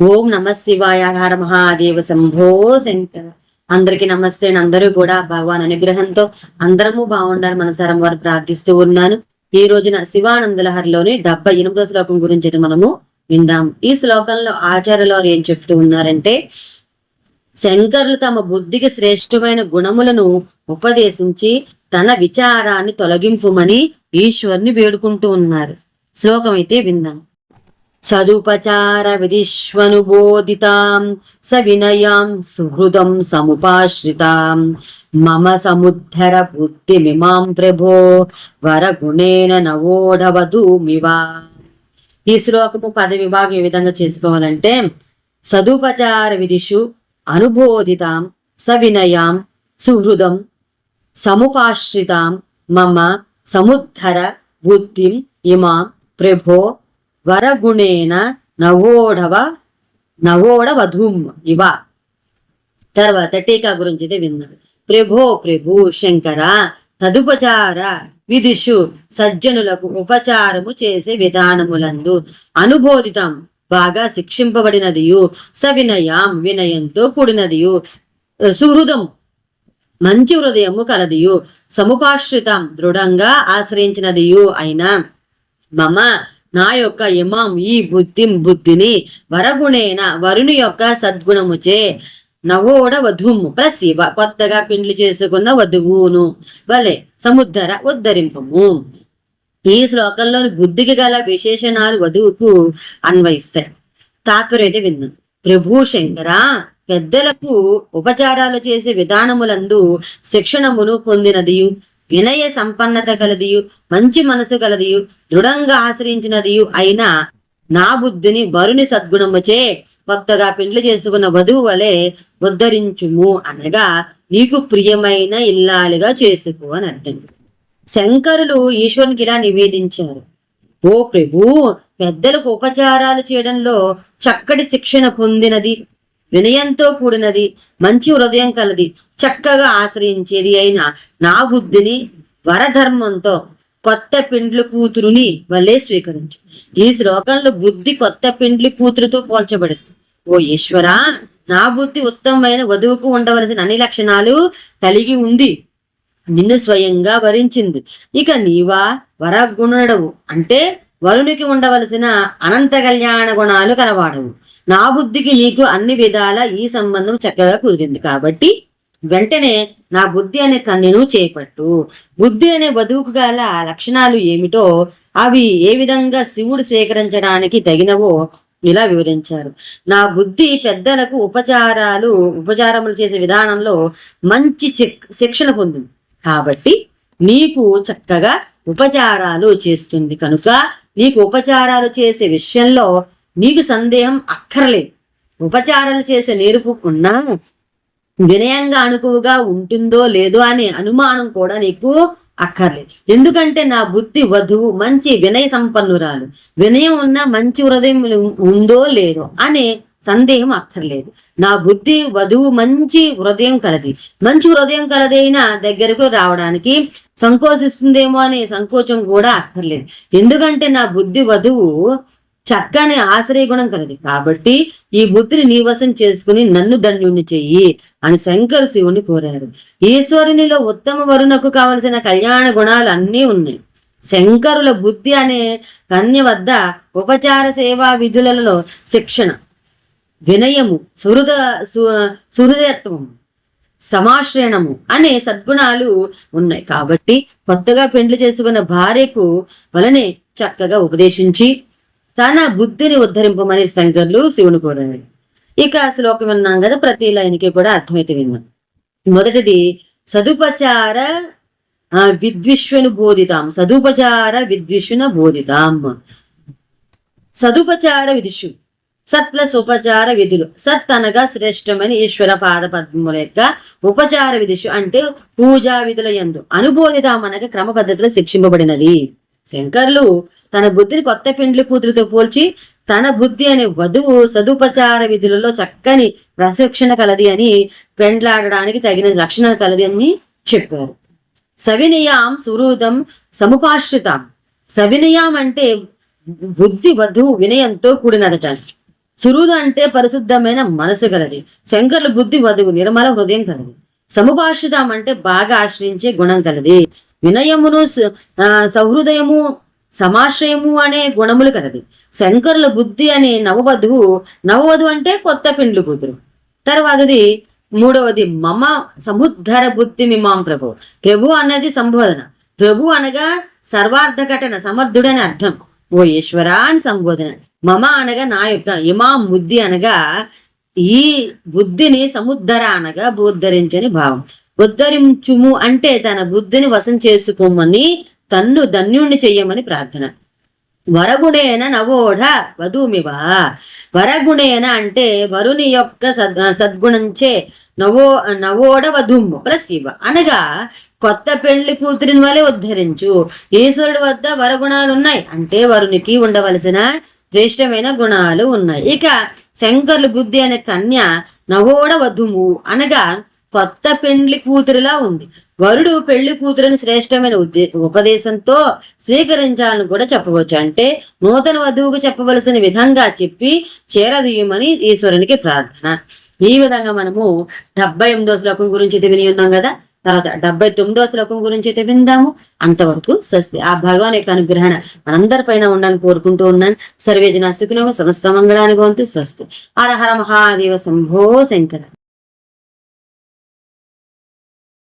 ఓం నమ శివాయ హర మహాదేవ శంభో శంకర. అందరికి నమస్తే అందరూ కూడా భగవాన్ అనుగ్రహంతో అందరము బాగుండాలి మనసారం వారు ప్రార్థిస్తూ ఉన్నాను. ఈ రోజున శివానంద లహరిలోని డెబ్బై ఎనిమిదో శ్లోకం గురించి అయితే మనము విందాం. ఈ శ్లోకంలో ఆచార్యులు వారు ఏం చెప్తూ ఉన్నారంటే శంకరులు తమ బుద్ధికి శ్రేష్టమైన గుణములను ఉపదేశించి తన విచారాన్ని తొలగింపుమని ఈశ్వరుని వేడుకుంటూ ఉన్నారు. శ్లోకం అయితే విందాం. సదుపచార విధిష్వనుబోధితాం స వినయాం సుహృదం సముపాశ్రితాం. మమ సముద్ధర బుద్ధిమిమాం ప్రభో వరగుణేన నవోఢవధూమివా ఈ శ్లోకము పద విభాగం ఏ విధంగా చేసుకోవాలంటే సదుపచార విధిషు అనుబోధితాం సవినయాం సుహృదం సముపాశ్రితాం మమ సముద్ధర బుద్ధిం ఇమాం ప్రభో వరగుణేన నవోఢవ నవోడ వధూం ఇవ. తర్వాత టీకా గురించి విన్నాడు. ప్రభో ప్రభు శంకర తదుపచార విధిషు సజ్జనులకు ఉపచారము చేసే విధానములందు అనుబోధితం. బాగా శిక్షింపబడినదియు సవినయం వినయంతో కూడినదియు సుహృదం మంచి హృదయము కలదియు సముపాశ్రితం దృఢంగా ఆశ్రయించినదియు అయినా మమ నా యొక్క ఇమాం ఈ బుద్ధి బుద్ధిని వరగుణేన వరుని యొక్క సద్గుణముచే. నవోడ వధుము ప్లస్ ఇవ కొత్తగా పెండ్లి చేసుకున్న వధువును వలె సముద్ర ఉద్ధరింపము. ఈ శ్లోకంలోని బుద్ధికి గల విశేషణాలు వధువుకు అన్వయిస్తాయి తాకురైతే విన్నాం ప్రభు శంకర పెద్దలకు ఉపచారాలు చేసే విధానములందు శిక్షణమును పొందినదియు. వినయ సంపన్నత కలదియు మంచి మనసు కలదియు. దృఢంగా ఆశ్రయించినది అయిన నా బుద్ధిని వరుని సద్గుణముచే కొత్తగా పెండ్లి చేసుకున్న వధువు వలె ఉద్ధరించుము అనగా నీకు ప్రియమైన ఇల్లాలుగా చేసుకో అని అర్థం. శంకరులు ఈశ్వరునికి ఇలా నివేదించారు. ఓ ప్రభు పెద్దలకు ఉపచారాలు చేయడంలో చక్కటి శిక్షణ పొందినది వినయంతో కూడినది మంచి హృదయం కలది చక్కగా ఆశ్రయించేది అయిన నా బుద్ధిని వరధర్మంతో కొత్త పెండ్లు కూతురుని వలే స్వీకరించు. ఈ శ్లోకంలో బుద్ధి కొత్త పిండ్లి కూతురుతో పోల్చబడింది. ఓ ఈశ్వర నా బుద్ధి ఉత్తమమైన వధువుకు ఉండవలసిన అన్ని లక్షణాలు కలిగి ఉంది. నిన్ను స్వయంగా వరించింది. ఇక నీవా వరగుణుడవు అంటే వరునికి ఉండవలసిన అనంత కళ్యాణ గుణాలు కలవాడవు. నా బుద్ధికి నీకు అన్ని విధాల ఈ సంబంధం చక్కగా కుదిరింది. కాబట్టి వెంటనే నా బుద్ధి అనే కన్నెను చేపట్టు. బుద్ధి అనే వధువుకు గల లక్షణాలు ఏమిటో అవి ఏ విధంగా శివుడు స్వీకరించడానికి తగినవో ఇలా వివరించారు. నా బుద్ధి పెద్దలకు ఉపచారాలు ఉపచారములు చేసే విధానంలో మంచి శిక్షణ పొందింది. కాబట్టి నీకు చక్కగా ఉపచారాలు చేస్తుంది. కనుక నీకు ఉపచారాలు చేసే విషయంలో నీకు సందేహం అక్కర్లేదు. ఉపచారాలు చేసే నేర్పు ఉన్నా వినయంగా అణుకువగా ఉంటుందో లేదో అనే అనుమానం కూడా నీకు అక్కర్లేదు. ఎందుకంటే నా బుద్ధి వధువు మంచి వినయ సంపన్నురాలు. వినయం ఉన్న మంచి హృదయం ఉందో లేదో అనే సందేహం అక్కర్లేదు. నా బుద్ధి వధువు మంచి హృదయం కలది. మంచి హృదయం కలదైన దగ్గరకు రావడానికి సంకోచిస్తుందేమో అనే సంకోచం కూడా అక్కర్లేదు. ఎందుకంటే నా బుద్ధి వధువు చక్కని ఆశ్రయ గుణం కలది కాబట్టి ఈ బుద్ధిని నీవసం చేసుకుని నన్ను దండ్యుని చెయ్యి అని శంకరు శివుని కోరారు. ఈశ్వరునిలో ఉత్తమ వరుణకు కావలసిన కళ్యాణ గుణాలు అన్నీ ఉన్నాయి. శంకరుల బుద్ధి అనే కన్య వద్ద ఉపచార సేవా విధులలో శిక్షణ వినయము సుహృద సు- సుహృదయత్వము సమాశ్రయణము అనే సద్గుణాలు ఉన్నాయి. కాబట్టి కొత్తగా పెండ్లి చేసుకున్న భార్యకు వలనే చక్కగా ఉపదేశించి తన బుద్ధిని ఉద్ధరింపమని శంకర్లు శివుని కోరారు. ఇక శ్లోకం విన్నాం కదా ప్రతి లైన్కి కూడా అర్థమైతే విన్నాం. మొదటిది సదుపచార ఆ, విద్విష్వను బోధితాం. సదుపచార విద్విష్వన బోధితాం. సదుపచార విధిషు సత్ ప్లస్ ఉపచార విధులు. సత్ అనగా శ్రేష్టమైన ఈశ్వర పాద పద్మముల యొక్క ఉపచార విధిషు అంటే పూజా విధుల యందు. అనుబోధితాం అనగా క్రమ పద్ధతిలో శిక్షింపబడినది. శంకర్లు తన బుద్ధిని కొత్త పెండ్లి కూతురితో పోల్చి తన బుద్ధి అనే వధువు సదుపచార విధులలో చక్కని ప్రశిక్షణ కలది అని పెండ్లాడడానికి తగిన లక్షణాలు కలది అని చెప్పారు. సవినయాం సుహృదం సముపాశ్రితాం. సవినయం అంటే బుద్ధి వధువు వినయంతో కూడినదట. సురుడు అంటే పరిశుద్ధమైన మనసు కలది. శంకర్ల బుద్ధి వధువు నిర్మల హృదయం కలది. సముభాషితం అంటే బాగా ఆశ్రయించే గుణం కలది. వినయమును సహృదయము సమాశ్రయము అనే గుణములు కలది. శంకరుల బుద్ధి అనే నవవధువు నవవధువు అంటే కొత్త పెండ్లు కూతురు. తర్వాతది మూడవది మమ సముద్ధర బుద్ధి మిమాం ప్రభు. ప్రభు అన్నది సంబోధన. ప్రభు అనగా సర్వార్థఘటన సమర్థుడని అర్థం. ఓ ఈశ్వర అని సంబోధన. మమ అనగా నా యొక్క ఇమాం బుద్ధి అనగా ఈ బుద్ధిని సముద్ధర అనగా బోద్ధరించని భావం. ఉద్ధరించుము అంటే తన బుద్ధిని వశం చేసుకోమని తన్ను ధన్యుణ్ణి చెయ్యమని ప్రార్థన. వరగుణేన నవోఢ వధూమివా. వరగుణేన అంటే వరుని యొక్క సద్ సద్గుణంచే నవో నవోడ వధుము ప్లస్ ఇవ అనగా కొత్త పెళ్ళి కూతురిని వలె ఉద్ధరించు. ఈశ్వరుడి వద్ద వరగుణాలు ఉన్నాయి అంటే వరునికి ఉండవలసిన శ్రేష్టమైన గుణాలు ఉన్నాయి. ఇక శంకర్లు బుద్ధి అనే కన్య నవోడ వధుము అనగా కొత్త పెండ్లి కూతురులా ఉంది. వరుడు పెళ్ళి కూతురుని శ్రేష్టమైన ఉపదేశంతో స్వీకరించాలని కూడా చెప్పవచ్చు. అంటే నూతన వధువుకు చెప్పవలసిన విధంగా చెప్పి చేరదీయమని ఈశ్వరునికి ప్రార్థన. ఈ విధంగా మనము డెబ్బై ఎనిమిదో శ్లోకం గురించి అయితే విని ఉన్నాం కదా? తర్వాత డెబ్బై తొమ్మిదో శ్లోకం గురించి అయితే విందాము. అంతవరకు స్వస్తి. ఆ భగవాన్ యొక్క అనుగ్రహణ మనందరిపైన ఉండాలని కోరుకుంటూ ఉన్నాను. సర్వేజన సుఖినో సమస్త వంతు స్వస్తి. హర హర మహాదేవ శంభో శంకర.